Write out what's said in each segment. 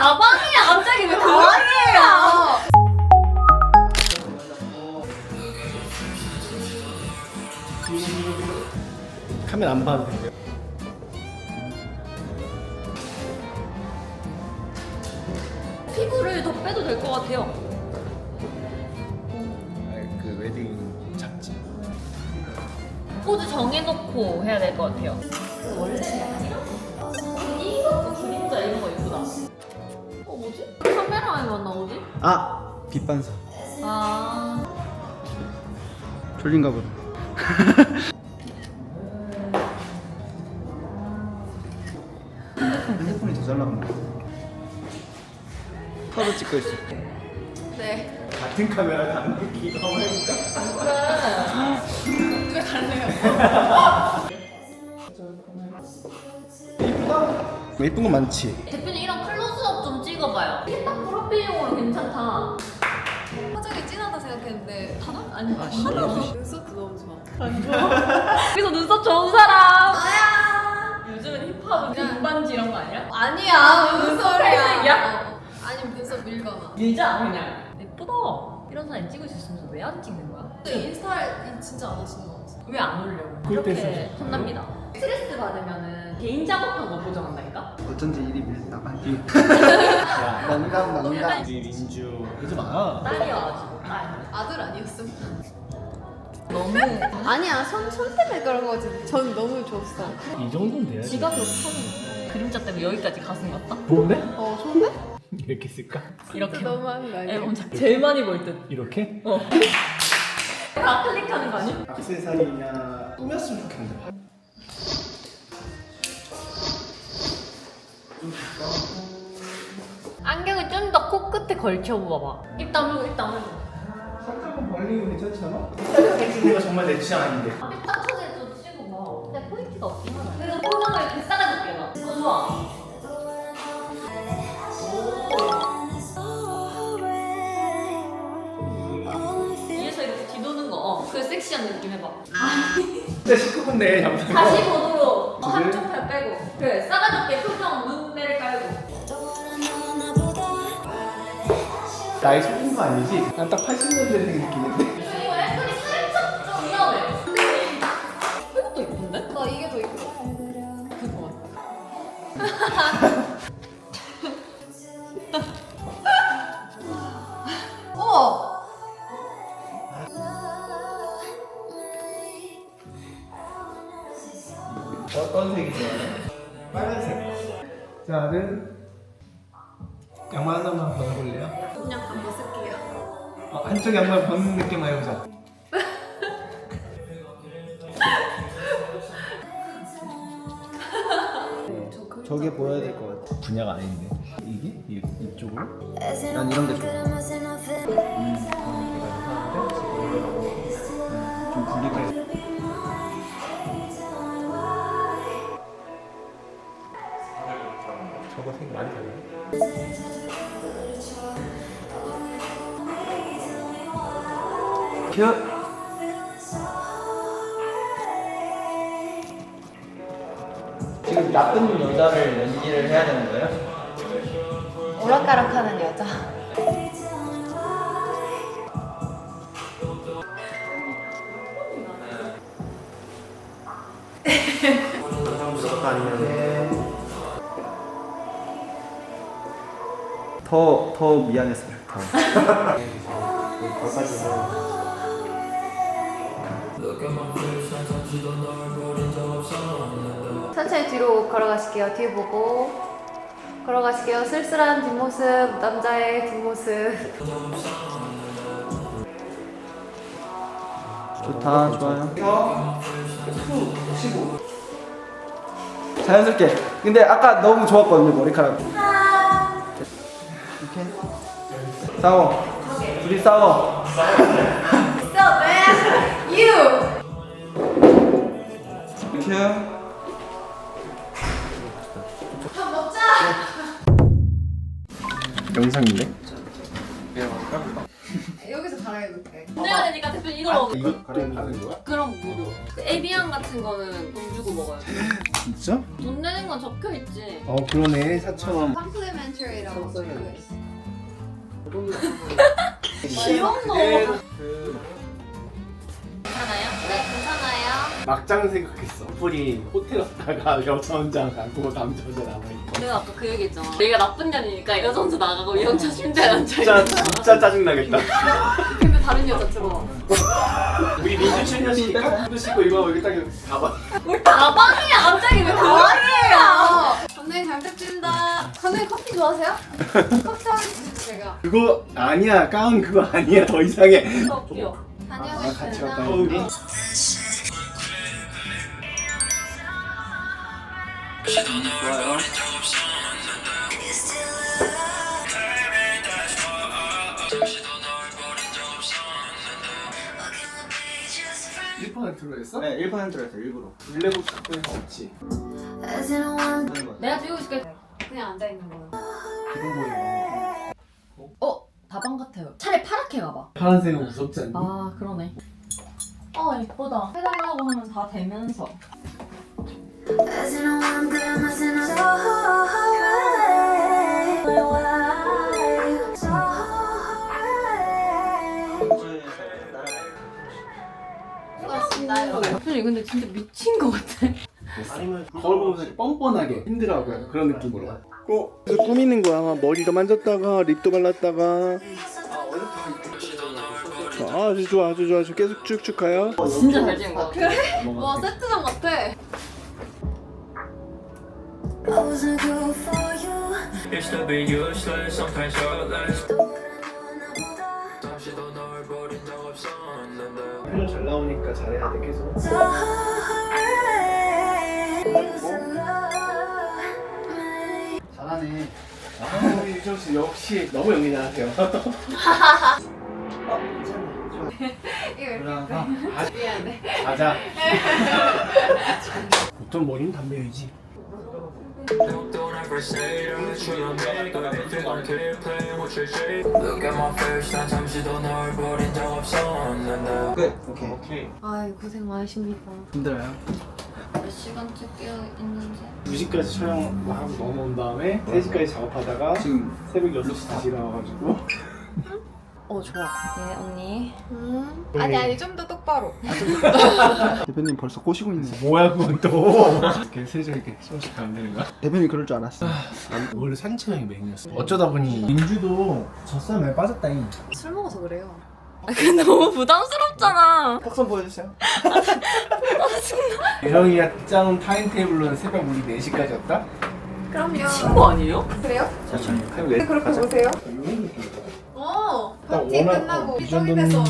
가방이야 갑자기 왜 가방이에요? 카메라 안 봐도 돼요? 피부를 더 빼도 될 것 같아요. 그 웨딩 잡지 포즈 정해놓고 해야 될 것 같아요. 원래 카메라에만 나오지? 아! 빛반사 아 졸린가 보다 핸드폰이 더잘 나간다 서로 찍고 있어 네. 같은 카메라 다른 기 한번 해볼까? 그래. 왜 갈래요? 이쁘다 예쁜 거 많지? 프로필용으로 괜찮다. 화장이 진하다 생각했는데 하나? 아니 아, 하나. 눈썹도 너무 좋아. 여기서 눈썹 좋은 사람. 나야. 요즘은 힙합은 금반지 이런 거 아니야? 아니야 무슨 팔색이야? 소리야? 어. 아니면 눈썹 밀거나. 밀자 그냥. 예쁘다. 이런 사진 찍을 수 있으면서 왜 안 찍는 거야? 근데 인스타에 진짜 안 하시는 것 같아. 왜 안? 그럴 때 이렇게. 혼납니다. 스트레스 받으면은 개인 작업한 거 보정한다니까? 어쩐지 일이 나가기 야 농담 농담 우리 민주 그러지 마 딸이어가지고 딸. 아들 아니었음. 너무 아니야 손, 손 때문에 그런 거지. 전 너무 좋았어. 이 정도는 돼야지 지가 그렇다는 그림자 때문에 여기까지 가슴 같다? 좋은데? 어 좋은데? 이렇게 쓸까? 이렇게 진짜 너무한 거 아니야? 앨범 작 제일 많이 볼 듯. 이렇게? 어. 다 클릭하는 거 아니야? 악세사리냐 꾸몄으면 좋겠는데 안경을 좀 더 코끝에 걸쳐봐봐. 입 다물고 입 다물고. 살짝만 벌리고 괜찮지 않아? 살짝 백신내가 정말 내 취향 아닌데 앞에 딱 쳐서 찍어봐. 근데 포인트가 없긴 하다. 그래서 포장을 이렇게 싸가줄게 나. 어 좋아. 뒤에서 이렇게 뒤도는 거. 어. 그 섹시한 느낌 해봐. 진짜 19분대 잠깐 다시 보도록 어? 한쪽 팔 빼고. 그래 싸가줄게 나이 속인 거 아니지? 난 딱 80년대생 느낌인데 이거 앵글이 살짝 좀 위험해. 이것도 예쁜데? 나 이게 더 이뻐. 그거. 어. 어떤 색이 좋아해? 빨간색 자는 양말 하나만 벗어볼래요? 그냥 안 벗을게요. 어, 한쪽 양말 벗는 느낌 해보자 저게 보여야 될 것 같아 분야가 아닌데 이게? 이, 이쪽으로? 난 이런 게 좋아 지금 나쁜 여자를 연기를 해야 되는 거예요? 오락가락하는 여자. 아니면 더, 더 미안했어요 더 천천히 뒤로 걸어가실게요. 뒤에 보고. 걸어가실게요. 쓸쓸한 뒷모습, 남자의 뒷모습. 좋다 좋아요. 자연스럽게. 근데 아까 너무 좋았거든요 머리카락. 이렇게? 싸워. 둘이 싸워. So man, you. 큐밥 영상인데? 여기서 가려줄게. 내가 되니까 대표 이걸 먹어. 이거 가령 가는 거야? 그럼 무료. 그 에비앙 같은 거는 돈 주고 먹어야 돼. 진짜? 돈 내는 건 적혀 있지. 어 그러네 4,000원 컴플리멘터리라고 적혀 있어. 귀여워. 괜찮아요? 네, 괜찮아요. 막장 생각했어 풀이 호텔 왔다가 여자원장 가고 남자 혼자 남아있고 내가 아까 그 얘기 했잖아. 내가 나쁜 년이니까 여자 혼자 나가고 이 혼자 침대에 앉아 진짜 있는 진짜 짜증나겠다 근데 다른 여자 들어. 우리 민주 출연식 딱 씻고 이거 여기 딱 가봐 뭘 가방이야 갑자기 왜 가방이야? 감독님 잘 부탁드립니다. 감독님 커피 좋아하세요? 커피 사주세요, 제가. 그거 아니야 가운 그거 아니야 더 이상해 더 귀여워. 아, 같이 다녀오겠습니다. 갈까요 우 좋아요? 네 1번에 들어있어 일부러 블랙북 학교에서 없지 내가 들고 있을게. 그냥 앉아 있는 거예요. 기본 보이네 어? 다방 같아요. 차라리 파랗게 가봐. 파란색은 무섭지 않니? 아 그러네. 어 예쁘다. 해달라고 하면 다 되면서. 대표님 근데 진짜 미친 것 같아. 아니면 거울 보면서 이렇게 뻔뻔하게 힘들어하고요 그런 느낌으로 어? 그래서 꾸미는 거야 머리도 만졌다가 립도 발랐다가 아, 아주 좋아 아주 좋아 계속 쭉쭉 가요 진짜 잘 지은 것 같아. 와, 세트장 같아. Useless, sometimes 널 버린 적 없었는데. 표정 잘 나오니까 잘해야 돼 계속. 잘하네. 아 우리 유정 씨 역시 너무 연기 잘하세요. 어, 그러나 미안해. 가자. 보통 머리는 담배이지 Look at my face 난 잠시도 널 버린 적 없었는데 끝 오케이 오케이 아이, 고생 많으십니다. 힘들어요 몇 시간째 깨어 있는지. 2시까지 촬영하고 넘어온 다음에 3시까지 작업하다가 지금 새벽 6시 다시 일어나가지고 어 좋아. 예 언니. 음. 아니, 아니, 좀 더 똑 바로. 대표님 벌써 꼬시고 있네. 뭐야 그건 또 이렇게 슬슬 이렇게 조금씩 가면 되는 거야? 대표님 그럴 줄 알았어. 원래 산책이 메인이었어 어쩌다 보니 민주도 많이 빠졌다잉 술 먹어서 그래요. 아 근데 너무 부담스럽잖아. 턱선 보여주세요. 유정이가 짜놓은 타임테이블로는 새벽 우리 4시까지였다? 그럼요. 친구 아니에요? 그래요? 그럼 네 그렇게 보세요. 어, 파티 끝나고 이좀 정도는 입에서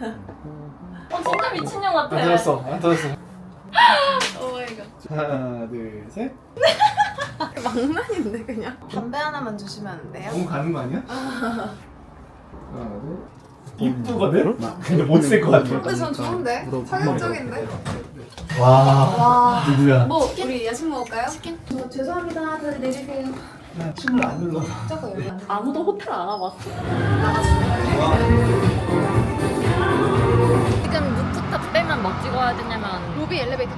어 진짜 미친년 같아. 안 터졌어 안 터졌어 오 마이 갓. 하나 둘셋 망나니인데 그냥. 담배 하나만 주시면 안 돼요? 너무 가는 거 아니야? 하나 둘 이쁘거든? 근데 못쓸것 같아 근데 전 좋은데? 파격적인데? 와 와. 누구야? 뭐 우리 야식 먹을까요? 치킨. 저 죄송합니다. 다들 내리세요. 나 춤을 안 눌러 여기 안 돼. 아무도 호텔 안 와봤어. 지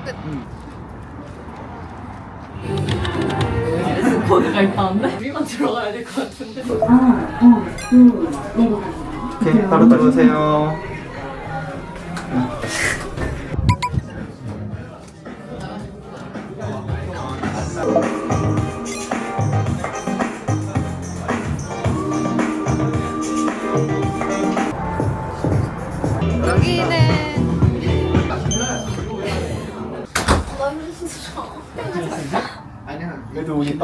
끝. 거기가 있다는데 우리만 들어가야 될 것 같은데. 오케이, 바로 들어오세요.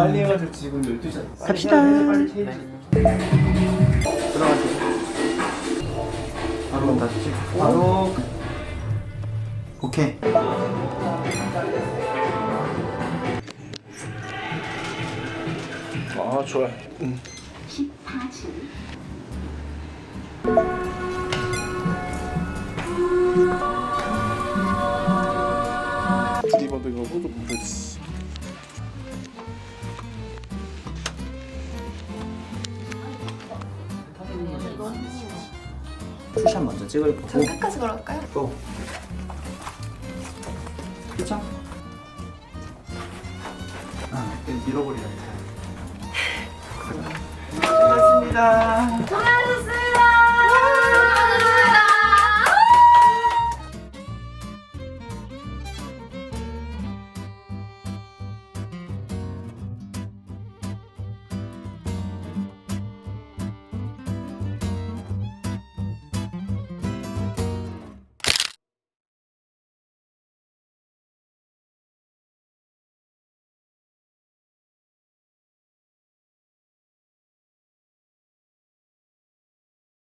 빨리 해가지고 지금 12시 갑시다. 빨리 들어가세요. 바로 다시 찍고. 바로. 오케이. 아 좋아 응. 드리 찍을 저 거고 끝까지 걸을까요? 또 그쵸? 아, 밀어버리라. 고맙습니다.